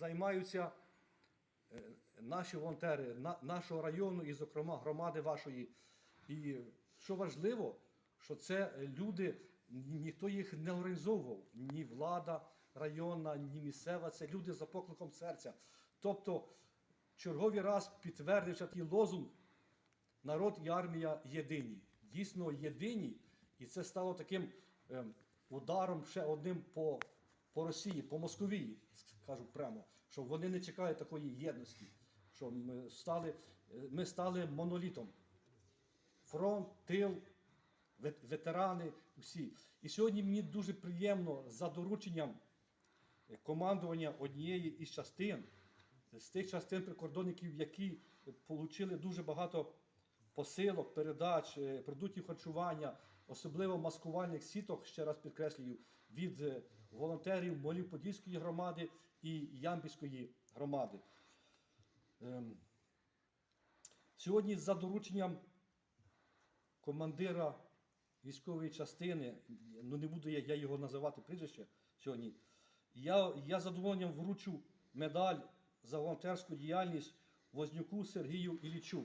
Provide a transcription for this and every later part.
займаються е, наші волонтери нашого району і, зокрема, громади вашої. І що важливо, що це люди, ніхто їх не організовував, ні влада районна, ні місцева, це люди за покликом серця. Тобто, черговий раз підтвердився такий лозунг народ і армія єдині. Дійсно єдині, і це стало таким ем, ударом ще одним по, по Росії, по Московії, скажу прямо, що вони не чекають такої єдності, що ми стали, е, ми стали монолітом. Фронт, тил, ветерани, всі. І сьогодні мені дуже приємно за дорученням е, командування однієї із частин, з тих частин прикордонників, які отримали дуже багато посилок, передач, е, продуктів харчування, особливо маскувальних сіток, ще раз підкреслюю, від е, волонтерів Молів Подільської громади і Ямбівської громади. Ем, Сьогодні за дорученням командира військової частини, ну не буду я, його називати прізвище сьогодні, я, я задоволенням вручу медаль за волонтерську діяльність Вознюку Сергію Іллічу.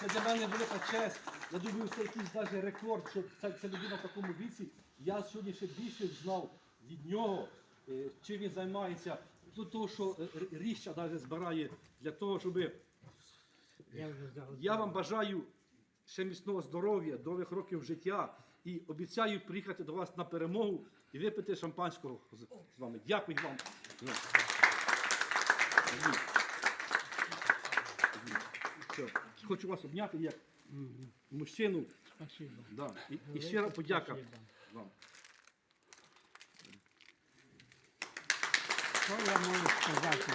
Це для мене велика честь. Я думаю, це якийсь навіть рекорд, що ця людина в такому віці. Я сьогодні ще більше знав від нього, е, чим він займається. До того, що е, ріща навіть збирає для того, щоб. Я вам бажаю ще міцного здоров'я, довгих років життя і обіцяю приїхати до вас на перемогу і випити шампанського з, вами. Дякую вам. Ну. Хочу вас обняти як мужчину. Спасибо. Да. І, і ще раз подяка Спасибо. Вам. Що я можу сказати?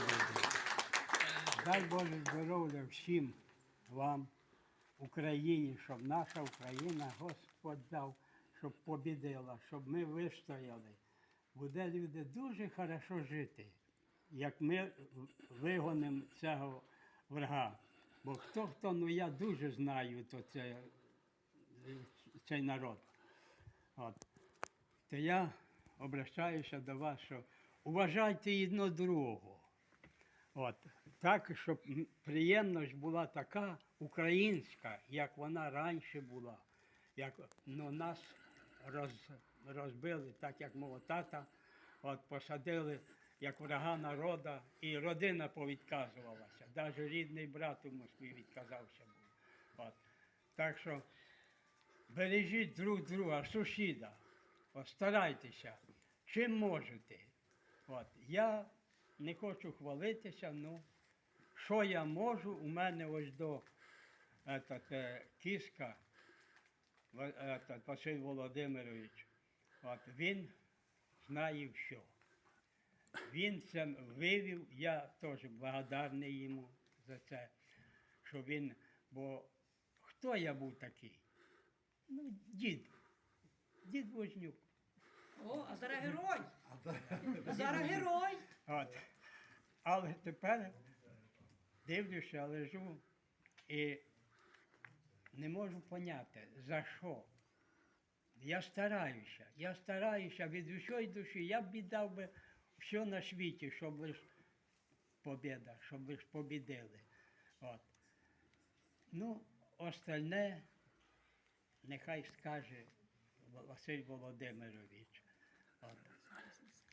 Дай Боже здоров'я всім вам, Україні, щоб наша Україна, Господь дав, щоб побідила, щоб ми вистояли. Буде люди дуже хорошо жити, як ми вигонимо цього врага. Бо хто хто, ну я дуже знаю то це, цей народ. От. То я обращаюся до вас, що уважайте одно другого. От. Так, щоб приємність була така українська, як вона раніше була. Як ну, нас роз, розбили, так як мого тата, от, посадили як врага народа, і родина повідказувалася. Навіть рідний брат у Москві відказався був. От. Так що бережіть друг друга, сусіда. Старайтеся, чим можете. От, я не хочу хвалитися, ну, що я можу, у мене ось до этот, е, кіска этот, Василь Володимирович. От, він знає все. Він це вивів, я теж благодарний йому за це, що він, бо хто я був такий? Ну, дід, дід Вознюк. О, а зараз герой. Зараз герой. От. Але тепер дивлюся, лежу і не можу поняти, за що. Я стараюся, я стараюся від усієї душі. Я б віддав би все на світі, щоб лиш побіда, щоб лиш побідили. От. Ну, остальне нехай скаже Василь Володимирович. От.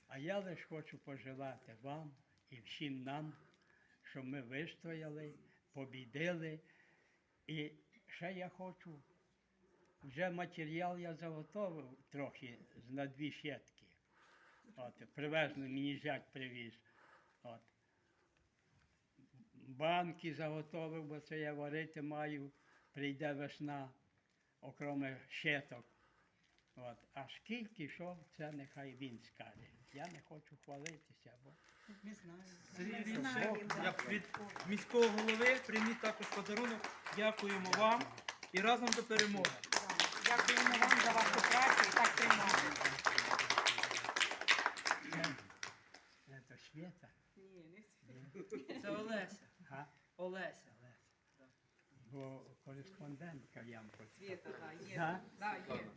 А я лише хочу пожелати вам і всім нам, щоб ми вистояли, побідили. І ще я хочу, вже матеріал я заготовив трохи на дві щетки. От, привезли, мені зять привіз. От. Банки заготовив, бо це я варити маю, прийде весна, окрім щеток. От. А скільки що, це нехай він скаже. Я не хочу хвалитися, бо Не знаю. Сергій Вікторович, як від міського голови прийміть також подарунок. Дякуємо вам і разом до перемоги. Дякуємо вам за вашу працю і так тримати. це, це Свята. Ні, не Це Олеся. А? Олеся. Бо кореспондентка Ямко. Світа, да, є. Да? Да, є.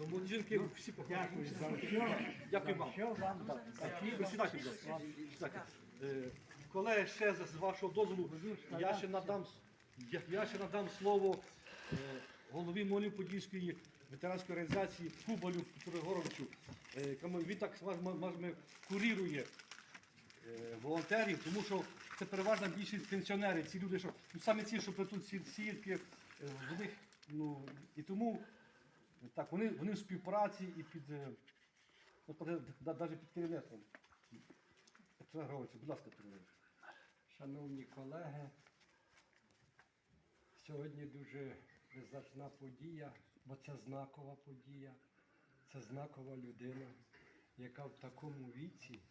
Ну, бо жінки всі Дякую за все. Дякую вам. все вам. Так, Спасибо. будь ласка. Е, Колеги, ще з з вашого дозволу, я ще надам, я, я ще надам слово е, голові Молів Подільської ветеранської організації Кубалю Петру Горовичу. Е, кому Він так курірує е, волонтерів, тому що це переважна більшість пенсіонери, ці люди, що ну, саме ці, що плетуть ці сітки, е, в них, ну, і тому так, вони, вони в співпраці і під, е, ну, навіть під керівництвом. Петро Григорович, будь ласка, Петро Шановні колеги, сьогодні дуже визначна подія, бо це знакова подія, це знакова людина, яка в такому віці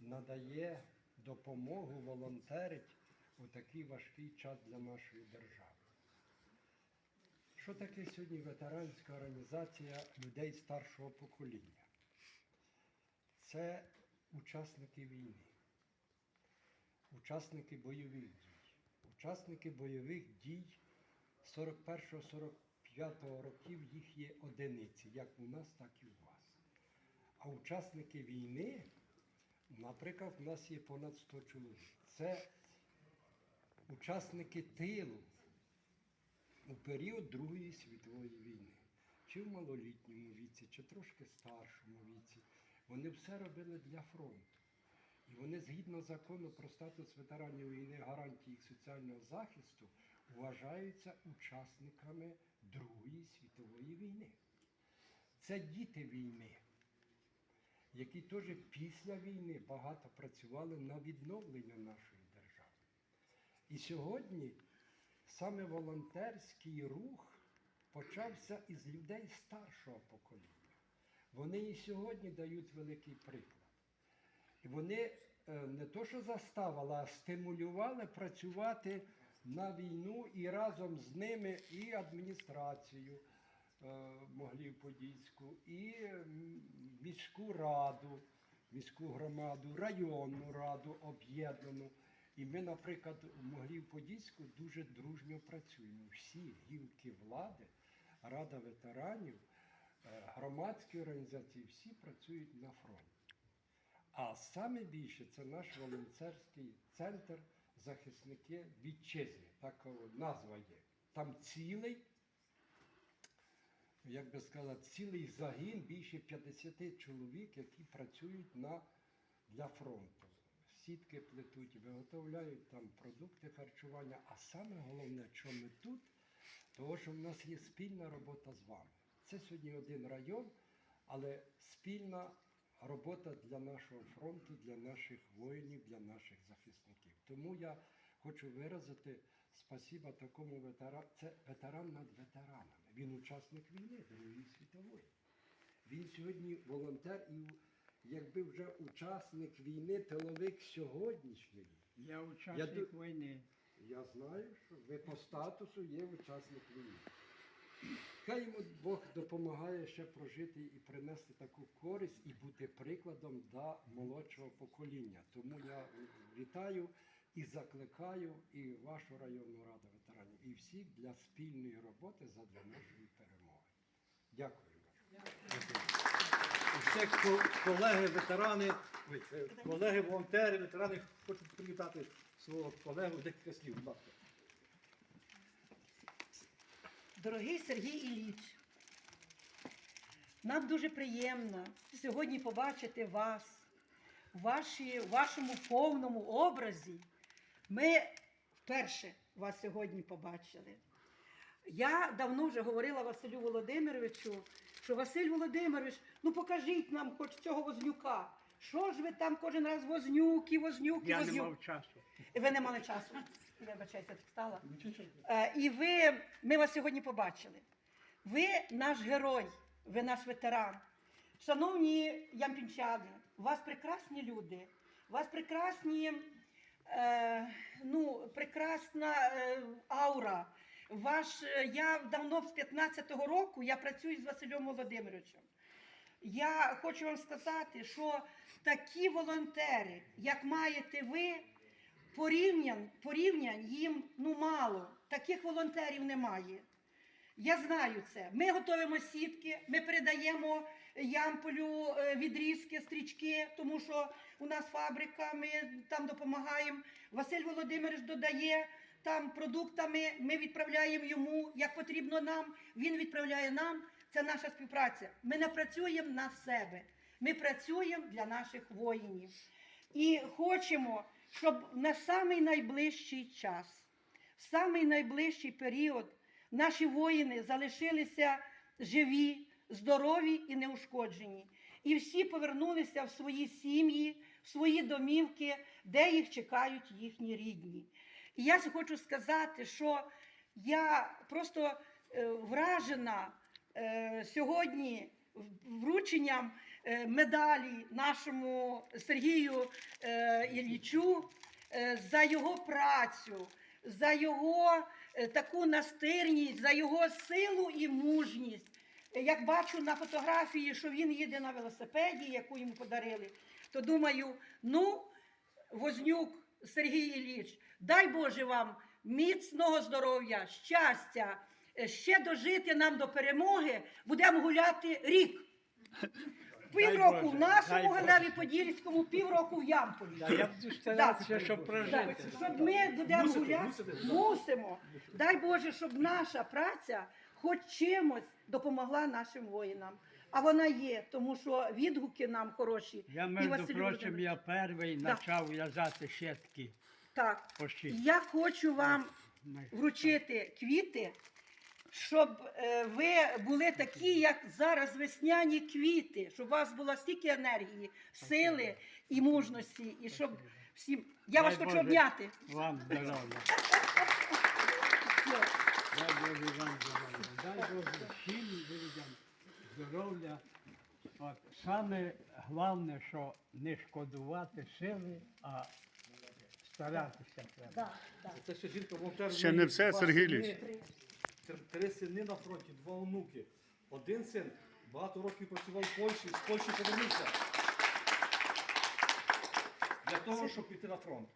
надає допомогу, волонтерить у такий важкий час для нашої держави. Що таке сьогодні ветеранська організація людей старшого покоління? Це учасники війни учасники бойових дій. Учасники бойових дій 41-45 років їх є одиниці, як у нас, так і у вас. А учасники війни, наприклад, у нас є понад 100 чоловік. Це учасники тилу у період Другої світової війни. Чи в малолітньому віці, чи трошки старшому віці. Вони все робили для фронту. І вони згідно закону про статус ветеранів війни, гарантії їх соціального захисту, вважаються учасниками Другої світової війни. Це діти війни, які теж після війни багато працювали на відновлення нашої держави. І сьогодні саме волонтерський рух почався із людей старшого покоління. Вони і сьогодні дають великий приклад. І вони е, не то, що заставили, а стимулювали працювати на війну і разом з ними і адміністрацію е, Моглів Подільську, і міську раду, міську громаду, районну раду об'єднану. І ми, наприклад, у Моглів Подільську дуже дружньо працюємо. Всі гілки влади, Рада ветеранів, е, громадські організації, всі працюють на фронті. А саме більше це наш волонтерський центр захисники вітчизни. Так назва є. Там цілий, як би сказати, цілий загін, більше 50 чоловік, які працюють на, для фронту. Сітки плетуть, виготовляють там продукти харчування. А саме головне, що ми тут, того, що в нас є спільна робота з вами. Це сьогодні один район, але спільна робота для нашого фронту, для наших воїнів, для наших захисників. Тому я хочу виразити спасіба такому ветерану. Це ветеран над ветеранами. Він учасник війни Другої світової. Він сьогодні волонтер і якби вже учасник війни, тиловик сьогоднішньої. Я учасник війни. Я знаю, що ви по статусу є учасник війни. Хай йому Бог допомагає ще прожити і принести таку користь і бути прикладом для молодшого покоління. Тому я вітаю і закликаю і вашу районну раду ветеранів, і всіх для спільної роботи задля нашої перемоги. Дякую вам. Ще колеги, ветерани, е, колеги, волонтери, ветерани хочуть привітати свого колегу декілька слів. Дорогий Сергій Ілліч, нам дуже приємно сьогодні побачити вас ваші, вашому повному образі. Ми вперше вас сьогодні побачили. Я давно вже говорила Василю Володимировичу, що Василь Володимирович, ну покажіть нам хоч цього вознюка. Що ж ви там кожен раз вознюки, вознюки, Я не вознюки. мав часу. Ви не мали часу. Я вибачаюся, так стала. Е, І ви, ми вас сьогодні побачили. Ви наш герой, ви наш ветеран. Шановні ямпінчани, у вас прекрасні люди, у вас прекрасні, е, ну, прекрасна е, аура. Ваш, е, я давно з 15-го року я працюю з Василем Володимировичем. Я хочу вам сказати, що такі волонтери, як маєте ви, порівнян, порівнянь їм ну мало. Таких волонтерів немає. Я знаю це. Ми готуємо сітки, ми передаємо ямполю е, відрізки, стрічки, тому що у нас фабрика, ми там допомагаємо. Василь Володимирович додає там продуктами, ми відправляємо йому як потрібно нам. Він відправляє нам. Це наша співпраця. Ми не працюємо на себе. Ми працюємо для наших воїнів. І хочемо, щоб на самий найближчий час, в самий найближчий період наші воїни залишилися живі, здорові і неушкоджені. І всі повернулися в свої сім'ї, в свої домівки, де їх чекають їхні рідні. І я хочу сказати, що я просто е, вражена е, сьогодні врученням е, медалі нашому Сергію Іллічу е, за його працю, за його таку настирність, за його силу і мужність. Як бачу на фотографії, що він їде на велосипеді, яку йому подарили, то думаю, ну, Вознюк Сергій Ілліч, дай Боже вам міцного здоров'я, щастя, е, ще дожити нам до перемоги, будемо гуляти рік. Півроку в нашому. Галеві Подільському, півроку в Ямполі. Да, я буду старатися, щоб прожити. Так, щоб ми будемо гуляти, мусимо. Дай Боже, щоб наша праця хоч чимось допомогла нашим воїнам. А вона є, тому що відгуки нам хороші. Я, між прочим, я перший Да. почав в'язати щітки Так. по. Я хочу вам вручити квіти, щоб е, ви були такі, як зараз весняні квіти, щоб у вас було стільки енергії, сили і мужності, і щоб всім. Я вас Дай хочу Боже. обняти. Вам здоров'я. Дай Боже вам здоров'я. Дай Боже всім людям здоров'я. От саме головне, що не шкодувати сили, а старатися треба. Да, да. Це ще жінка волонтер. Ще не все, два Сергій сини, Ілліч. Три, три сини на фронті, два онуки. Один син багато років працював в Польщі, з Польщі повернувся. Для того, щоб піти на фронт.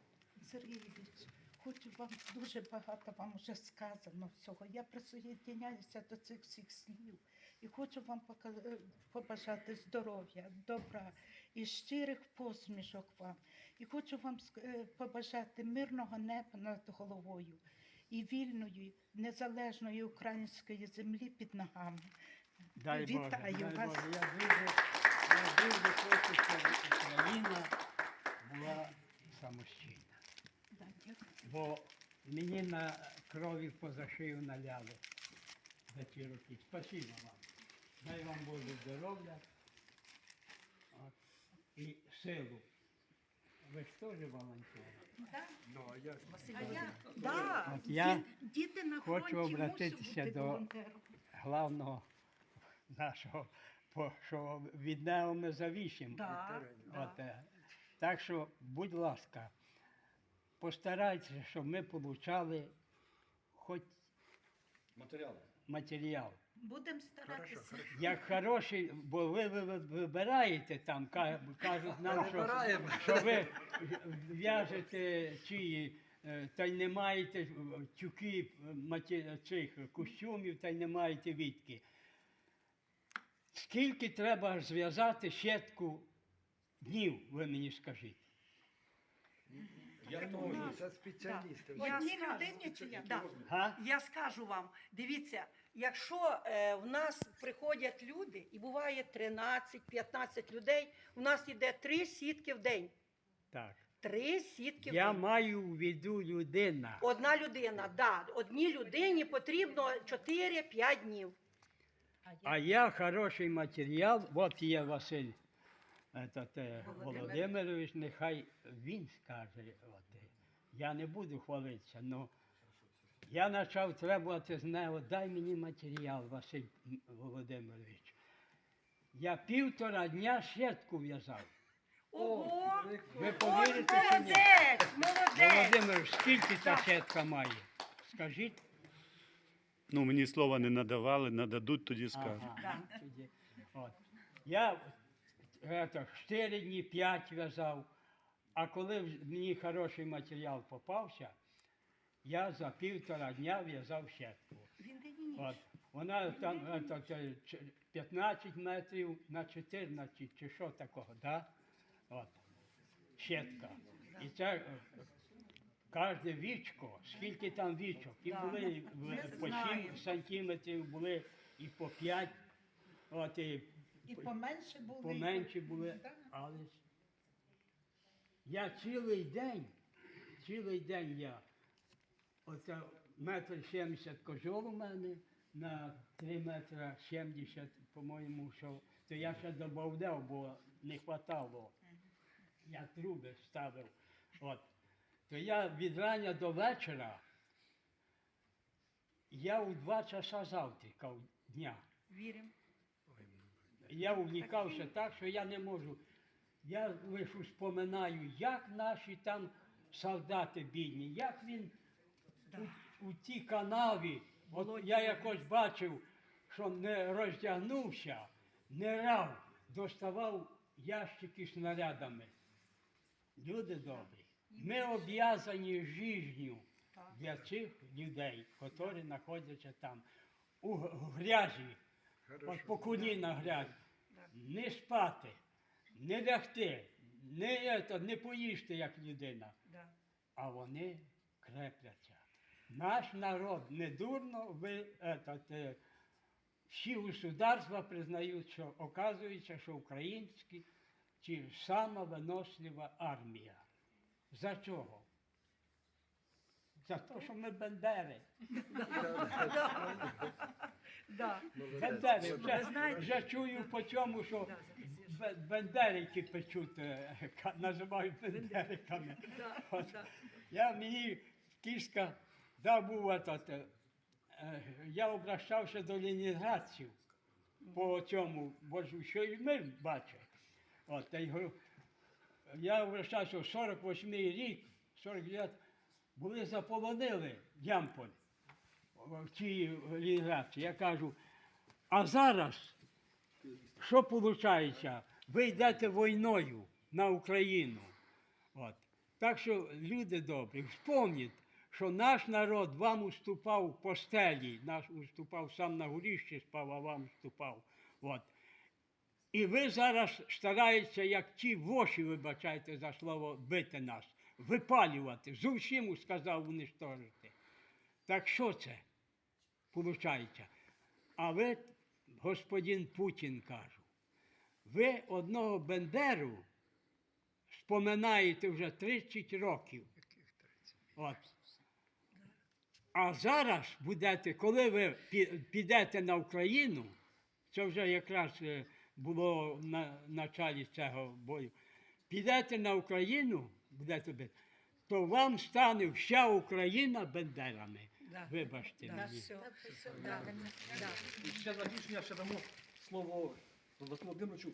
Сергій Ілліч, хочу вам дуже багато вам вже сказано всього. Я присоєдняюся до цих всіх слів і хочу вам пока- е, побажати здоров'я, добра і щирих посмішок вам. І хочу вам е, побажати мирного неба над головою і вільної, незалежної української землі під ногами. Дай Боже, Вітаю дай вас. Боже. Я дуже, я дуже хочу, щоб Україна була самостійна. Да. Бо мені на крові поза шию наляли за ті роки. Спасибо вам. Дай вам Боже здоров'я і силу. Ви ж теж волонтери. Ну, а я ж А я, да, От я ді- діти на хочу фронті обратитися бути до- волонтером. Главного нашого, по- що від нього ми завісимо. Да, да. Е, так що, будь ласка, постарайтеся, щоб ми отримали хоч Матеріали. матеріал. Будемо старатися. Як хороший, бо ви, ви, ви вибираєте там, ка- кажуть нам, що, що ви в'яжете ці, е, та й не маєте тюки е, маті- цих костюмів, та й не маєте відки. Скільки треба зв'язати щетку днів, ви мені скажіть? Я Так, того у ж. нас- це спеціалісти. Я Одній скажу. людині чи як? Да. Га? Я скажу вам, дивіться, якщо е, в нас приходять люди, і буває 13-15 людей, у нас йде три сітки в день. Так. Три сітки в Я день. маю в виду людина. Одна людина, да. Одній людині потрібно 4-5 днів. А я хороший матеріал, от є Василь этот, е, Володимирович, нехай він скаже. От, е, я не буду хвалитися, але я почав требувати з нього, дай мені матеріал, Василь Володимирович. Я півтора дня щетку в'язав. Ого! Ви повірите чи ні? молодець, молодець! Володимирович, скільки та щетка має? Скажіть. Ну, мені слова не надавали, нададуть, тоді скажу. Ага, тоді. От. Я это, 4 дні, 5 в'язав, а коли в- мені хороший матеріал попався, я за півтора дня в'язав щетку. От. Вона там е, так, е, 15 метрів на 14 чи що такого, да? От. Щетка. І це е, кожне вічко, скільки там вічок. І були по 7 сантиметрів, були і по 5. От, і І поменше були. поменші були. Але я цілий день, цілий день я, оце метр сімдесят козьол у мене, на 3 метри 70, по-моєму, що, то я ще додав, бо не хватало. Я труби ставив. От. То я від рання до вечора, я у два часа завтракав дня. Віримо. Я увлікався так, що я не можу. Я лише споминаю, як наші там солдати бідні, як він у, у тій канаві, от я якось бачив, що не роздягнувся, не рав, доставав ящики снарядами. Люди добрі, ми об'язані життю для цих людей, які знаходяться там у грязі. От по коліна грязь. Не спати, не лягти, не, не поїсти як людина. А вони крепляться. Наш народ не дурно, ви, этот, е, всі государства признають, що оказується, що українські чи сама винослива армія. За чого? За те, що ми. Бендери, Ви вже, вже чую по цьому, що бендерики печуть, е, називають бендериками. От. Я мені кішка дав був этот, е, е, я обращався до лінінградців по цьому, бо що і ми бачимо. От, та я обращався в 48-й рік, 49 були заполонили Ямполь в цій лінінградці. Я кажу, а зараз що виходить? Ви йдете війною на Україну. От. Так що, люди добрі, вспомніть, що наш народ вам уступав в постелі, наш уступав сам на горіщі спав, а вам уступав. От. І ви зараз стараєтеся, як ті воші, вибачайте за слово, бити нас, випалювати, зовсім сказав уничтожити. Так що це виходить? А ви, господин Путін, кажу, ви одного Бендеру споминаєте вже 30 років. От. А зараз будете, коли ви підете на Україну, це вже якраз е, було на началі цього бою, підете на Україну, будете бити, то вам стане вся Україна бендерами. Да. Вибачте Да, мені. все. Да. Да. І ще на рішення ще дамо слово Володимировичу,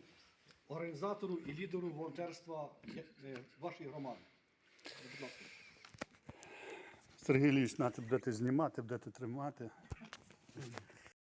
організатору і лідеру волонтерства е, вашої громади. Будь ласка. Сергій Ліч, на ти знімати, знімати, будете тримати.